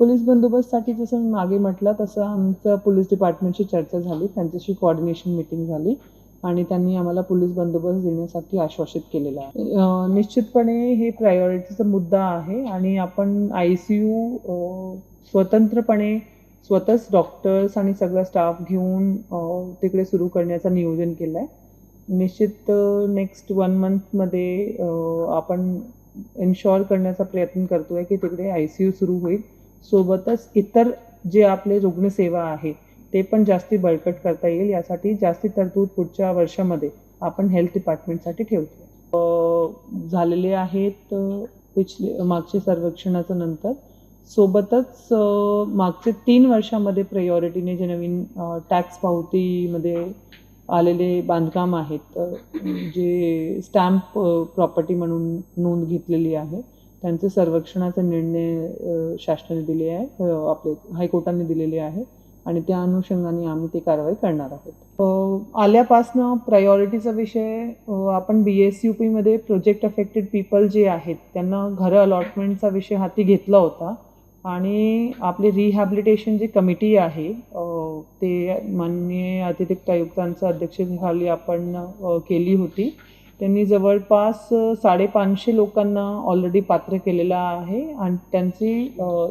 Police बंदोबस्तसाठी जसं मी मागे म्हटलं तसं आमचं पोलीस डिपार्टमेंटशी चर्चा झाली त्यांच्याशी कोऑर्डिनेशन मिटिंग झाली आणि त्यांनी आम्हाला पोलीस बंदोबस्त देण्यासाठी आश्वासित केलेलं आहे. निश्चितपणे हे प्रायोरिटीचा मुद्दा आहे आणि आपण आय सी यू स्वतंत्रपणे स्वतःच डॉक्टर्स आणि सगळा स्टाफ घेऊन तिकडे सुरू करण्याचं नियोजन केलं आहे निश्चित नेक्स्ट वन मंथमध्ये आपण इन्शॉर करण्याचा प्रयत्न करतो आहे की तिकडे आय सी यू सुरू होईल. सोबतच इतर जे आपले रुग्णसेवा आहे ते पण जास्ती बळकट करता येईल. यासाठी जास्ती तरतूद पुढच्या वर्षामध्ये आपण हेल्थ डिपार्टमेंटसाठी ठेवतो. झालेले आहेत पिछले मागचे सर्वेक्षणाचं नंतर. सोबतच मागचे तीन वर्षामध्ये प्रायोरिटीने जे नवीन टॅक्स पावतीमध्ये आलेले बांधकाम आहेत जे स्टॅम्प प्रॉपर्टी म्हणून नोंद घेतलेली आहे. त्यांचे सर्वेक्षणाचा निर्णय शासनाने दिले आहे आपले हायकोर्टाने दिलेले आहे आणि त्या अनुषंगाने आम्ही ती कारवाई करणार आहोत. आल्यापासनं प्रायोरिटीचा विषय आपण बी एस यू पीमध्ये प्रोजेक्ट अफेक्टेड पीपल जे आहेत त्यांना घरं अलॉटमेंटचा विषय हाती घेतला होता आणि आपली रिहॅबिलिटेशन जी कमिटी आहे ते माननीय अतिरिक्त आयुक्तांच्या अध्यक्षतेखाली आपण केली होती. त्यांनी जवळपास साडेपाचशे लोकांना ऑलरेडी पात्र केलेलं आहे आणि त्यांची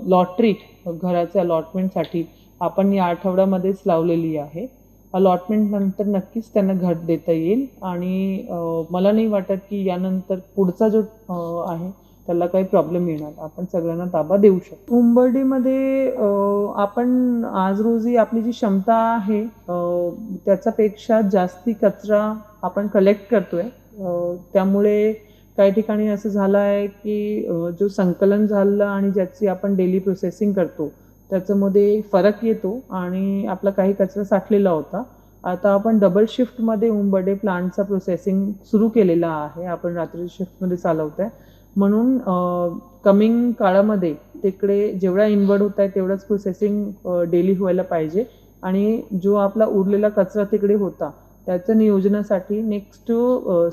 लॉटरी घराच्या अलॉटमेंटसाठी आपण या आठवड्यामध्येच लावलेली आहे. अलॉटमेंटनंतर नक्कीच त्यांना घर देता येईल आणि मला नाही वाटत की यानंतर पुढचा जो आहे त्याला काही प्रॉब्लेम येणार. आपण सगळ्यांना ताबा देऊ शकतो. उंबर्डीमध्ये आपण आज रोजी आपली जी क्षमता आहे त्याच्यापेक्षा जास्ती कचरा आपण कलेक्ट करतोय. त्यामुळे काही ठिकाणी असं झालं आहे की जो संकलन झालं आणि ज्याची आपण डेली प्रोसेसिंग करतो त्याच्यामध्ये फरक येतो आणि आपला काही कचरा साठलेला होता. आता आपण डबल शिफ्टमध्ये उंबडे प्लांटचा प्रोसेसिंग सुरू केलेला आहे. आपण रात्री शिफ्टमध्ये चालवत आहे म्हणून कमिंग काळामध्ये तिकडे जेवढा इन्वर्ड होत आहे तेवढंच प्रोसेसिंग डेली व्हायला पाहिजे. आणि जो आपला उरलेला कचरा तिकडे होता त्याच्या नियोजनासाठी नेक्स्ट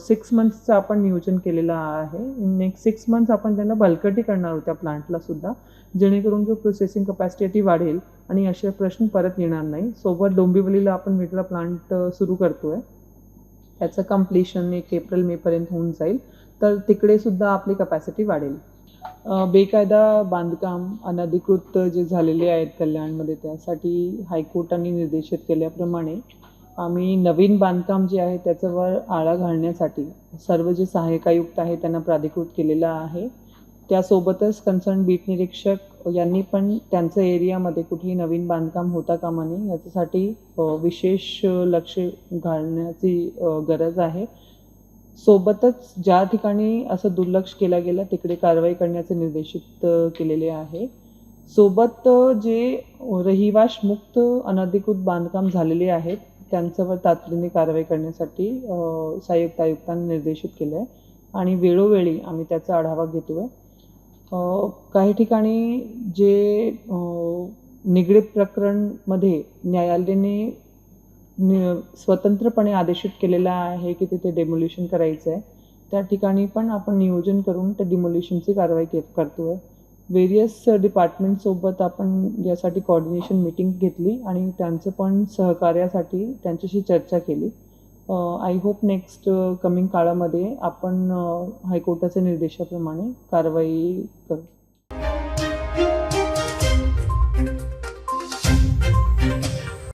सिक्स मंथ्सचं आपण नियोजन केलेलं आहे. नेक्स्ट सिक्स मंथ्स आपण त्यांना बलकटी करणार आहोत त्या प्लांटला सुद्धा जेणेकरून जो प्रोसेसिंग कपॅसिटी ती वाढेल आणि असे प्रश्न परत येणार नाही. सोबत डोंबिवलीला आपण वेगळा प्लांट सुरू करतो आहे त्याचं कम्प्लिशन एक एप्रिल मेपर्यंत होऊन जाईल. तर तिकडेसुद्धा आपली कपॅसिटी वाढेल. बेकायदा बांधकाम अनधिकृत जे झालेले आहेत कल्याणमध्ये त्यासाठी हायकोर्टाने निर्देशित केल्याप्रमाणे आम्ही नवीन बांधकाम जे आहे त्याच्यावर आळा घालण्यासाठी सर्व जे सहाय्यक आयुक्त आहे त्यांना प्राधिकृत केलेलं आहे. त्यासोबतच कन्सर्न बीट निरीक्षक यांनी पण त्यांचं एरियामध्ये कुठेही नवीन बांधकाम होता कामा नये याच्यासाठी विशेष लक्ष घालण्याची गरज आहे. सोबतच ज्या ठिकाणी असं दुर्लक्ष केलं गेलं तिकडे कारवाई करण्याचे निर्देशित केलेले आहे. सोबत जे रहिवाश मुक्त अनधिकृत बांधकाम झालेले आहेत त्यांच्यावर तातडीने कारवाई करण्यासाठी अ, सहाय्यक आयुक्तांनी निर्देशित केलं आहे आणि वेळोवेळी आम्ही त्याचा आढावा घेतो आहे काही ठिकाणी जे निगडीत प्रकरणमध्ये न्यायालयाने नि- स्वतंत्रपणे आदेशित केलेला आहे की तिथे डेमोल्युशन करायचं आहे त्या ठिकाणी पण आपण नियोजन करून त्या डिमोल्युशनची कारवाई के करतो आहे वेरियस डिपार्टमेंटसोबत uh, आपण यासाठी कॉर्डिनेशन मिटिंग घेतली आणि त्यांचं पण सहकार्यासाठी त्यांच्याशी चर्चा केली. आय होप नेक्स्ट कमिंग काळामध्ये आपण हायकोर्टाच्या निर्देशाप्रमाणे कारवाई करू.